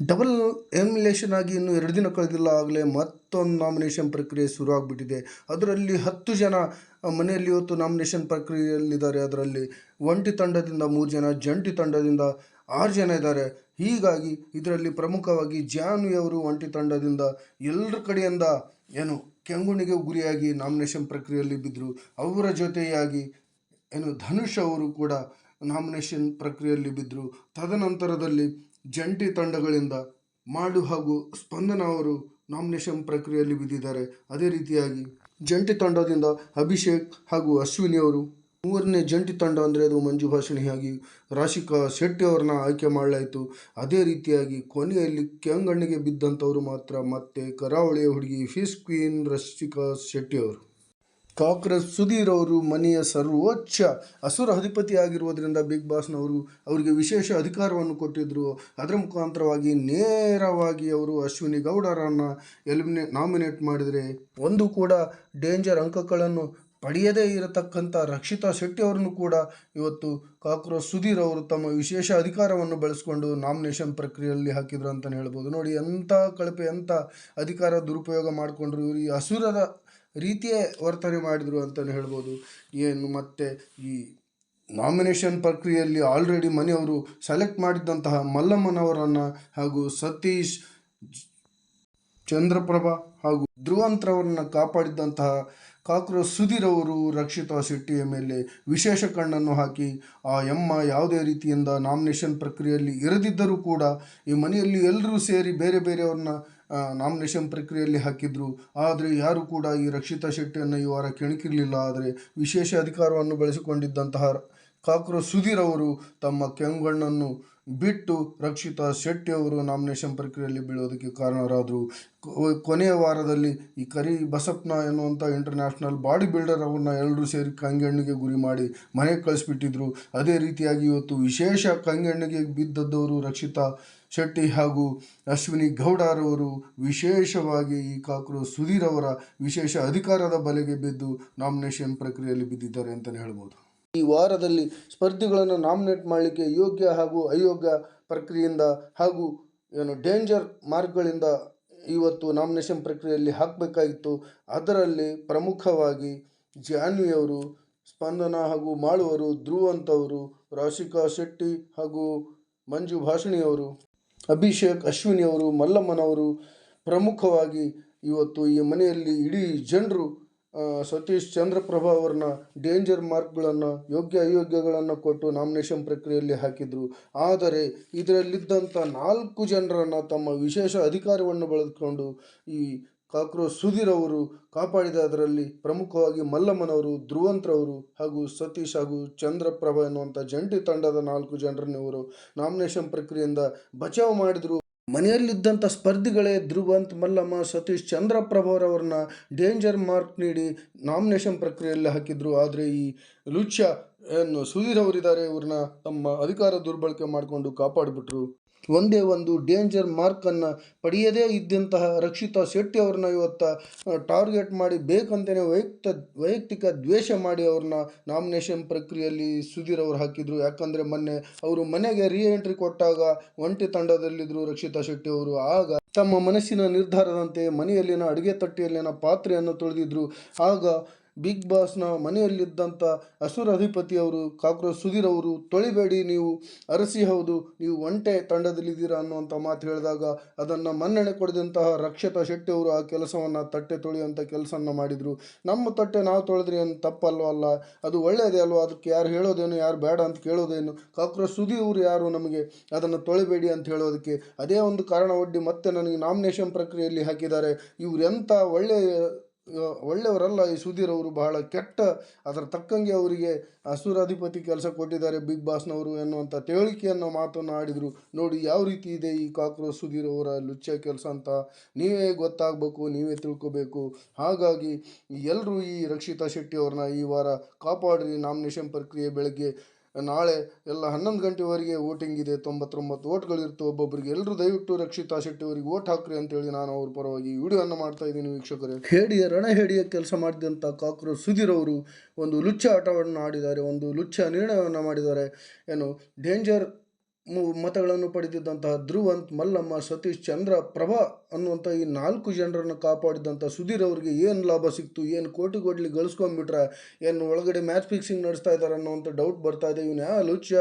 Double ಎಮಿನೇಷನ್ ಆಗಿ ಇನ್ನು ಎರಡು ದಿನ ಕಳೆದಿಲ್ಲ ಆಗಲೇ ಮತ್ತೊಂದು ನಾಮಿನೇಷನ್ ಪ್ರಕ್ರಿಯೆ ಶುರು ಆಗಿಬಿಟ್ಟಿದೆ ಅದರಲ್ಲಿ ಹತ್ತು ಜನ ಮನೆಯಲ್ಲಿ ಇವತ್ತು ನಾಮಿನೇಷನ್ ಪ್ರಕ್ರಿಯೆಯಲ್ಲಿದ್ದಾರೆ. ಅದರಲ್ಲಿ ಒಂಟಿ ತಂಡದಿಂದ ಮೂರು ಜನ, ಜಂಟಿ ತಂಡದಿಂದ ಆರು ಜನ ಇದ್ದಾರೆ. ಹೀಗಾಗಿ ಇದರಲ್ಲಿ ಪ್ರಮುಖವಾಗಿ ಜಾನ್ವಿಯವರು ಒಂಟಿ ತಂಡದಿಂದ ಎಲ್ಲರ ಕಡೆಯಿಂದ ಏನು ಕೆಂಗುಣಿಗೆ ಗುರಿಯಾಗಿ ನಾಮಿನೇಷನ್ ಪ್ರಕ್ರಿಯೆಯಲ್ಲಿ ಬಿದ್ದರು. ಅವರ ಜೊತೆಯಾಗಿ ಏನು ಧನುಷ್ ಅವರು ಕೂಡ ನಾಮಿನೇಷನ್ ಪ್ರಕ್ರಿಯೆಯಲ್ಲಿ ಬಿದ್ದರು. ತದನಂತರದಲ್ಲಿ ಜಂಟಿ ತಂಡಗಳಿಂದ ಮಾಡು ಹಾಗೂ ಸ್ಪಂದನ ಅವರು ನಾಮಿನೇಷನ್ ಪ್ರಕ್ರಿಯೆಯಲ್ಲಿ ಬಿದ್ದಿದ್ದಾರೆ. ಅದೇ ರೀತಿಯಾಗಿ ಜಂಟಿ ತಂಡದಿಂದ ಅಭಿಷೇಕ್ ಹಾಗೂ ಅಶ್ವಿನಿ ಅವರು ಮೂರನೇ ಜಂಟಿ ತಂಡ ಅಂದರೆ ಅದು ಮಂಜು ಭಾಷಣಿಯಾಗಿ ರಾಶಿಕಾ ಶೆಟ್ಟಿ ಅವ್ರನ್ನ ಆಯ್ಕೆ ಮಾಡಲಾಯಿತು. ಅದೇ ರೀತಿಯಾಗಿ ಕೊನೆಯಲ್ಲಿ ಕೆಂಗಣ್ಣಿಗೆ ಬಿದ್ದಂಥವರು ಮಾತ್ರ ಮತ್ತೆ ಕರಾವಳಿಯ ಹುಡುಗಿ ಫಿಶ್ ಕ್ವೀನ್ ರಶಿಕಾ ಶೆಟ್ಟಿ ಅವರು. ಕಾಕ್ರೋಚ್ ಸುಧೀರ್ ಅವರು ಮನೆಯ ಸರ್ವೋಚ್ಚ ಅಸುರ ಅಧಿಪತಿ ಆಗಿರುವುದರಿಂದ ಬಿಗ್ ಬಾಸ್ನವರು ಅವರಿಗೆ ವಿಶೇಷ ಅಧಿಕಾರವನ್ನು ಕೊಟ್ಟಿದ್ದರು ಅದರ ಮುಖಾಂತರವಾಗಿ ನೇರವಾಗಿ ಅವರು ಅಶ್ವಿನಿ ಗೌಡರನ್ನು ಎಲಿಮಿನೇ ನಾಮಿನೇಟ್ ಮಾಡಿದರೆ ಒಂದು ಕೂಡ ಡೇಂಜರ್ ಅಂಕಗಳನ್ನು ಪಡೆಯದೇ ಇರತಕ್ಕಂಥ ರಕ್ಷಿತಾ ಶೆಟ್ಟಿ ಅವರನ್ನು ಕೂಡ ಇವತ್ತು ಕಾಕ್ರೋಚ್ ಸುಧೀರ್ ಅವರು ತಮ್ಮ ವಿಶೇಷ ಅಧಿಕಾರವನ್ನು ಬಳಸಿಕೊಂಡು ನಾಮಿನೇಷನ್ ಪ್ರಕ್ರಿಯೆಯಲ್ಲಿ ಹಾಕಿದ್ರು ಅಂತಲೇ ಹೇಳ್ಬೋದು. ನೋಡಿ, ಎಂಥ ಕಳಪೆ, ಎಂಥ ಅಧಿಕಾರ ದುರುಪಯೋಗ ಮಾಡಿಕೊಂಡ್ರು ಇವರು. ಈ ಅಸುರದ ರೀತಿಯೇ ವರ್ತನೆ ಮಾಡಿದರು ಅಂತಲೇ ಹೇಳ್ಬೋದು. ಏನು ಮತ್ತು ಈ ನಾಮಿನೇಷನ್ ಪ್ರಕ್ರಿಯೆಯಲ್ಲಿ ಆಲ್ರೆಡಿ ಮನೆಯವರು ಸೆಲೆಕ್ಟ್ ಮಾಡಿದ್ದಂತಹ ಮಲ್ಲಮ್ಮನವರನ್ನು ಹಾಗೂ ಸತೀಶ್ ಚಂದ್ರಪ್ರಭಾ ಹಾಗೂ ಧ್ರುವಂತ್ರವರನ್ನು ಕಾಪಾಡಿದಂತಹ ಕಾಕ್ರೋಚ್ ಸುಧೀರ್ ಅವರು ರಕ್ಷಿತಾ ಶೆಟ್ಟಿಯ ಮೇಲೆ ವಿಶೇಷ ಕಣ್ಣನ್ನು ಹಾಕಿ, ಆ ಎಮ್ಮ ಯಾವುದೇ ರೀತಿಯಿಂದ ನಾಮಿನೇಷನ್ ಪ್ರಕ್ರಿಯೆಯಲ್ಲಿ ಇರದಿದ್ದರೂ ಕೂಡ ಈ ಮನೆಯಲ್ಲಿ ಎಲ್ಲರೂ ಸೇರಿ ಬೇರೆ ಬೇರೆಯವ್ರನ್ನ ನಾಮಿನೇಷನ್ ಪ್ರಕ್ರಿಯೆಯಲ್ಲಿ ಹಾಕಿದ್ರು. ಆದರೆ ಯಾರು ಕೂಡ ಈ ರಕ್ಷಿತಾ ಶೆಟ್ಟಿಯನ್ನು ಈ ವಾರ ಕೆಣಕಿರಲಿಲ್ಲ. ಆದರೆ ವಿಶೇಷ ಅಧಿಕಾರವನ್ನು ಬೆಳೆಸಿಕೊಂಡಿದ್ದಂತಹ ಕಾಕ್ರೋಚ್ ಸುಧೀರ್ ಅವರು ತಮ್ಮ ಕೆಂಗಣ್ಣನ್ನು ಬಿಟ್ಟು ರಕ್ಷಿತಾ ಶೆಟ್ಟಿ ಅವರು ನಾಮಿನೇಷನ್ ಪ್ರಕ್ರಿಯೆಯಲ್ಲಿ ಬೀಳೋದಕ್ಕೆ ಕಾರಣರಾದರು. ಕೊನೆಯ ವಾರದಲ್ಲಿ ಈ ಕರಿ ಬಸಪ್ನ ಎನ್ನುವಂಥ ಇಂಟರ್ನ್ಯಾಷನಲ್ ಬಾಡಿ ಬಿಲ್ಡರ್ ಅವ್ರನ್ನ ಎಲ್ಲರೂ ಸೇರಿ ಕಂಗೆಣ್ಣಿಗೆ ಗುರಿ ಮಾಡಿ ಮನೆಗೆ ಕಳಿಸ್ಬಿಟ್ಟಿದ್ರು. ಅದೇ ರೀತಿಯಾಗಿ ಇವತ್ತು ವಿಶೇಷ ಕಂಗೆಣ್ಣಿಗೆ ಬಿದ್ದದ್ದವರು ರಕ್ಷಿತಾ ಶೆಟ್ಟಿ ಹಾಗೂ ಅಶ್ವಿನಿ ಗೌಡರವರು ವಿಶೇಷವಾಗಿ ಈ ಕಾಕ್ರೋ ಸುಧೀರ್ ಅವರ ವಿಶೇಷ ಅಧಿಕಾರದ ಬಲೆಗೆ ಬಿದ್ದು ನಾಮಿನೇಷನ್ ಪ್ರಕ್ರಿಯೆಯಲ್ಲಿ ಬಿದ್ದಿದ್ದಾರೆ ಅಂತಲೇ ಹೇಳ್ಬೋದು. ಈ ವಾರದಲ್ಲಿ ಸ್ಪರ್ಧಿಗಳನ್ನು ನಾಮಿನೇಟ್ ಮಾಡಲಿಕ್ಕೆ ಯೋಗ್ಯ ಹಾಗೂ ಅಯೋಗ್ಯ ಪ್ರಕ್ರಿಯೆಯಿಂದ ಹಾಗೂ, ಏನು ಡೇಂಜರ್ ಮಾರ್ಕ್ಗಳಿಂದ ಇವತ್ತು ನಾಮಿನೇಷನ್ ಪ್ರಕ್ರಿಯೆಯಲ್ಲಿ ಹಾಕಬೇಕಾಗಿತ್ತು. ಅದರಲ್ಲಿ ಪ್ರಮುಖವಾಗಿ ಜಾನ್ವಿಯವರು ಸ್ಪಂದನ ಹಾಗೂ ಮಾಳುವರು ಧ್ರುವಂತವರು ರಾಶಿಕಾ ಶೆಟ್ಟಿ ಹಾಗೂ ಮಂಜು ಭಾಷಣಿಯವರು ಅಭಿಷೇಕ್ ಅಶ್ವಿನಿ ಅವರು, ಮಲ್ಲಮ್ಮನವರು ಪ್ರಮುಖವಾಗಿ ಇವತ್ತು ಈ ಮನೆಯಲ್ಲಿ ಇಡೀ ಜನರು ಸತೀಶ್ ಚಂದ್ರಪ್ರಭ ಅವ್ರನ್ನ ಡೇಂಜರ್ ಮಾರ್ಕ್ಗಳನ್ನು ಯೋಗ್ಯ ಅಯೋಗ್ಯಗಳನ್ನು ಕೊಟ್ಟು ನಾಮಿನೇಷನ್ ಪ್ರಕ್ರಿಯೆಯಲ್ಲಿ ಹಾಕಿದರು. ಆದರೆ ಇದರಲ್ಲಿದ್ದಂಥ ನಾಲ್ಕು ಜನರನ್ನು ತಮ್ಮ ವಿಶೇಷ ಅಧಿಕಾರವನ್ನು ಬಳಸಿಕೊಂಡು ಈ ಕಾಕ್ರೋಚ್ ಸುಧೀರ್ ಅವರು ಕಾಪಾಡಿದ ಅದರಲ್ಲಿ ಪ್ರಮುಖವಾಗಿ ಮಲ್ಲಮ್ಮನವರು, ಧ್ರುವಂತ್ರವರು ಹಾಗೂ ಸತೀಶ್ ಹಾಗೂ ಚಂದ್ರಪ್ರಭ ಎನ್ನುವಂಥ ಜಂಟಿ ತಂಡದ ನಾಲ್ಕು ಜನರನ್ನು ಇವರು ನಾಮಿನೇಷನ್ ಪ್ರಕ್ರಿಯೆಯಿಂದ ಬಚಾವ್ ಮಾಡಿದರು. ಮನೆಯಲ್ಲಿದ್ದಂಥ ಸ್ಪರ್ಧಿಗಳೇ ಧ್ರುವಂತ್, ಮಲ್ಲಮ್ಮ, ಸತೀಶ್ ಚಂದ್ರಪ್ರಭರವ್ರನ್ನ ಡೇಂಜರ್ ಮಾರ್ಕ್ ನೀಡಿ ನಾಮಿನೇಷನ್ ಪ್ರಕ್ರಿಯೆಯಲ್ಲಿ ಹಾಕಿದ್ರು. ಆದರೆ ಈ ಲುಚ್ಯ, ಏನು, ಸುಧೀರ್ ಅವರಿದ್ದಾರೆ, ಇವ್ರನ್ನ ತಮ್ಮ ಅಧಿಕಾರ ದುರ್ಬಳಕೆ ಮಾಡಿಕೊಂಡು ಕಾಪಾಡಿಬಿಟ್ರು. ಒಂದೇ ಒಂದು ಡೇಂಜರ್ ಮಾರ್ಕನ್ನು ಪಡೆಯದೇ ಇದ್ದಂತಹ ರಕ್ಷಿತಾ ಶೆಟ್ಟಿ ಅವ್ರನ್ನ ಇವತ್ತು ಟಾರ್ಗೆಟ್ ಮಾಡಿ ಬೇಕಂತಲೇ ವೈಯಕ್ತ, ವೈಯಕ್ತಿಕ ದ್ವೇಷ ಮಾಡಿ ಅವ್ರನ್ನ ನಾಮಿನೇಷನ್ ಪ್ರಕ್ರಿಯೆಯಲ್ಲಿ ಸುಧೀರ್ ಅವರು ಹಾಕಿದರು. ಯಾಕಂದರೆ ಮೊನ್ನೆ ಅವರು ಮನೆಗೆ ರೀ ಎಂಟ್ರಿ ಕೊಟ್ಟಾಗ ಒಂಟಿ ತಂಡದಲ್ಲಿದ್ದರು ರಕ್ಷಿತಾ ಶೆಟ್ಟಿ ಅವರು. ಆಗ ತಮ್ಮ ಮನಸ್ಸಿನ ನಿರ್ಧಾರದಂತೆ ಮನೆಯಲ್ಲಿನ ಅಡುಗೆ ತಟ್ಟೆಯಲ್ಲಿನ ಪಾತ್ರೆಯನ್ನು ತೊಳೆದಿದ್ರು. ಆಗ ಬಿಗ್ ಬಾಸ್ನ ಮನೆಯಲ್ಲಿದ್ದಂಥ ಹಸುರ ಅಧಿಪತಿಯವರು ಕಾಕ್ರೋಚ್ ಸುಧೀರ್ ಅವರು, ತೊಳಿಬೇಡಿ, ನೀವು ಅರಸಿ ಹೌದು, ನೀವು ಒಂಟೆ ತಂಡದಲ್ಲಿದ್ದೀರಾ ಅನ್ನುವಂಥ ಮಾತು ಹೇಳಿದಾಗ ಅದನ್ನು ಮನ್ನಣೆ ಕೊಡಿದಂತಹ ರಕ್ಷತಾ ಶೆಟ್ಟಿ ಅವರು ಆ ಕೆಲಸವನ್ನು ತಟ್ಟೆ ತೊಳೆಯುವಂಥ ಕೆಲಸವನ್ನು ಮಾಡಿದರು. ನಮ್ಮ ತಟ್ಟೆ ನಾವು ತೊಳೆದ್ರಿ ಏನು ತಪ್ಪಲ್ವಲ್ಲ ಅದು ಒಳ್ಳೆಯದೇ ಅಲ್ವ? ಅದಕ್ಕೆ ಯಾರು ಹೇಳೋದೇನು, ಯಾರು ಬೇಡ ಅಂತ ಕೇಳೋದೇನು? ಕಾಕ್ರೋಚ್ ಸುಧೀರ್ ಅವರು ಯಾರು ನಮಗೆ ಅದನ್ನು ತೊಳಿಬೇಡಿ ಅಂತ ಹೇಳೋದಕ್ಕೆ ಅದೇ ಒಂದು ಕಾರಣ ಒಡ್ಡಿ ಮತ್ತೆ ನನಗೆ ನಾಮಿನೇಷನ್ ಪ್ರಕ್ರಿಯೆಯಲ್ಲಿ ಹಾಕಿದ್ದಾರೆ. ಇವರೆಂಥ ಒಳ್ಳೆಯ ಒಳ್ಳೆಯವರಲ್ಲ ಈ ಸುಧೀರ್ ಅವರು ಬಹಳ ಕೆಟ್ಟ, ಅದರ ತಕ್ಕಂಗೆ ಅವರಿಗೆ ಅಸುರಾಧಿಪತಿ ಕೆಲಸ ಕೊಟ್ಟಿದ್ದಾರೆ, ಬಿಗ್ ಬಾಸ್ನವರು ಎನ್ನುವಂಥ ತಿಳಿಕೆಯನ್ನು ಮಾತನ್ನು ಆಡಿದರು ನೋಡಿ, ಯಾವ ರೀತಿ ಇದೆ ಈ ಕಾಕ್ರೋಚ್ ಸುಧೀರ್ ಅವರ ಲುಚ್ಚ ಕೆಲಸ ಅಂತ ನೀವೇ ಗೊತ್ತಾಗಬೇಕು, ನೀವೇ ತಿಳ್ಕೋಬೇಕು. ಹಾಗಾಗಿ ಎಲ್ಲರೂ ಈ ರಕ್ಷಿತಾ ಶೆಟ್ಟಿ ಅವ್ರನ್ನ ಈ ವಾರ ಕಾಪಾಡ್ರಿ, ನಾಮಿನೇಷನ್ ಪ್ರಕ್ರಿಯೆ ಬೆಳಗ್ಗೆ ನಾಳೆ ಎಲ್ಲ ಹನ್ನೊಂದು ಗಂಟೆವರೆಗೆ ವೋಟಿಂಗ್ ಇದೆ. ತೊಂಬತ್ತೊಂಬತ್ತು ಓಟ್ಗಳಿರ್ತು ಒಬ್ಬೊಬ್ಬರಿಗೆ ಎಲ್ಲರೂ ದಯವಿಟ್ಟು ರಕ್ಷಿತಾ ಶೆಟ್ಟಿ ಅವರಿಗೆ ವೋಟ್ ಹಾಕ್ರಿ ಅಂತೇಳಿ ನಾನು ಅವ್ರ ಪರವಾಗಿ ವಿಡಿಯೋವನ್ನು ಮಾಡ್ತಾ ಇದ್ದೀನಿ ವೀಕ್ಷಕರೇ. ಹೇಡಿಯ ರಣಹೇಡಿಯ ಕೆಲಸ ಮಾಡಿದಂಥ ಕಾಕ್ರೋಚ್ ಸುಧೀರ್ ಅವರು ಒಂದು ಲುಚ್ಚ ಆಟವನ್ನು ಆಡಿದ್ದಾರೆ. ಒಂದು ಲುಚ್ಚ ನಿರ್ಣಯವನ್ನು ಮಾಡಿದ್ದಾರೆ. ಏನು ಡೇಂಜರ್ ಮತಗಳನ್ನು ಪಡೆದಿದ್ದಂತಹ ಧ್ರುವಂತ್, ಮಲ್ಲಮ್ಮ, ಸತೀಶ್, ಚಂದ್ರ, ಪ್ರಭಾ ಅನ್ನುವಂಥ ಈ ನಾಲ್ಕು ಜನರನ್ನು ಕಾಪಾಡಿದಂಥ ಸುಧೀರ್ ಅವರಿಗೆ ಏನು ಲಾಭ ಸಿಕ್ತು, ಏನು ಕೋಟಿ ಕೋಟ್ಲಿ ಗಳಿಸ್ಕೊಂಡ್ಬಿಟ್ರೆ, ಏನು ಒಳಗಡೆ ಮ್ಯಾಚ್ ಫಿಕ್ಸಿಂಗ್ ನಡೆಸ್ತಾ ಇದ್ದಾರೆ ಅನ್ನೋವಂಥ ಡೌಟ್ ಬರ್ತಾ ಇದೆ. ಇವನು ಯಾವ ಲುಚ್ಯ?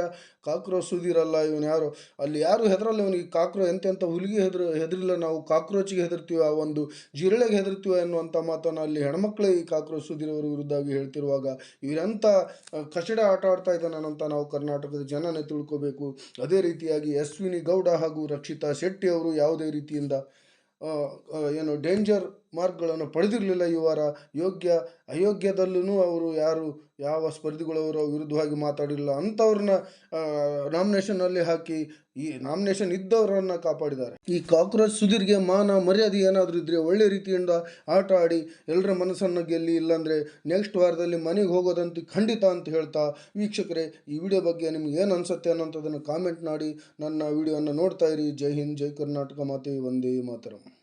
ಕಾಕ್ರೋಚ್ ಸುದೀರಲ್ಲ, ಇವನು ಯಾರು? ಅಲ್ಲಿ ಯಾರು ಹೆದರಲ್ಲ ಇವನಿಗೆ? ಕಾಕ್ರೋ ಎಂತೆಂಥ ಹುಲಿಗೆ ಹೆದ್ರ, ಹೆದರಿಲ್ಲ ನಾವು. ಕಾಕ್ರೋಚಿಗೆ ಹೆದರ್ತೀವಿ? ಆ ಒಂದು ಜಿರಳೆಗೆ ಹೆದರ್ತೀವಿ ಅನ್ನುವಂಥ ಮಾತನ್ನು ಅಲ್ಲಿ ಹೆಣ್ಮಕ್ಳೇ ಈ ಕಾಕ್ರೋಚ್ ಸುದೀರವರ ವಿರುದ್ಧವಾಗಿ ಹೇಳ್ತಿರುವಾಗ ಇವರೆಂಥ ಕಚಡ ಆಟ ಆಡ್ತಾ ಇದ್ದಾನಂತ ನಾವು ಕರ್ನಾಟಕದ ಜನನೇ ತಿಳ್ಕೋಬೇಕು. ಅದೇ ರೀತಿಯಾಗಿ ಅಶ್ವಿನಿ ಗೌಡ ಹಾಗೂ ರಕ್ಷಿತಾ ಶೆಟ್ಟಿ ಅವರು ಯಾವುದೇ ರೀತಿಯಿಂದ ಏನು ಡೇಂಜರ್ ಮಾರ್ಕ್ಗಳನ್ನು ಪಡೆದಿರಲಿಲ್ಲ ಇವರ ವಾರ. ಯೋಗ್ಯ ಅಯೋಗ್ಯದಲ್ಲೂ ಅವರು ಯಾರು, ಯಾವ ಸ್ಪರ್ಧಿಗಳವರ ವಿರುದ್ಧವಾಗಿ ಮಾತಾಡಿಲ್ಲ ಅಂಥವ್ರನ್ನ ನಾಮಿನೇಷನ್ನಲ್ಲಿ ಹಾಕಿ ಈ ನಾಮಿನೇಷನ್ ಇದ್ದವರನ್ನು ಕಾಪಾಡಿದ್ದಾರೆ. ಈ ಕಾಕ್ರೋಚ್ ಸುಧೀರ್ಗೆ ಮಾನ ಮರ್ಯಾದೆ ಏನಾದರೂ ಇದ್ದರೆ ಒಳ್ಳೆ ರೀತಿಯಿಂದ ಆಟ ಆಡಿ ಎಲ್ಲರ ಮನಸ್ಸನ್ನು ಗೆಲ್ಲಿ, ಇಲ್ಲಾಂದರೆ ನೆಕ್ಸ್ಟ್ ವಾರದಲ್ಲಿ ಮನೆಗೆ ಹೋಗೋದಂತೂ ಖಂಡಿತ ಅಂತ ಹೇಳ್ತಾ ವೀಕ್ಷಕರೇ, ಈ ವಿಡಿಯೋ ಬಗ್ಗೆ ನಿಮ್ಗೆ ಏನು ಅನಿಸುತ್ತೆ ಅನ್ನೋಂಥದ್ದನ್ನು ಕಾಮೆಂಟ್ ಮಾಡಿ ನನ್ನ ವಿಡಿಯೋನ ನೋಡ್ತಾ ಇರಿ. ಜೈ ಹಿಂದ್, ಜೈ ಕರ್ನಾಟಕ ಮಾತೆ ಒಂದೇ ಮಾತರಂ.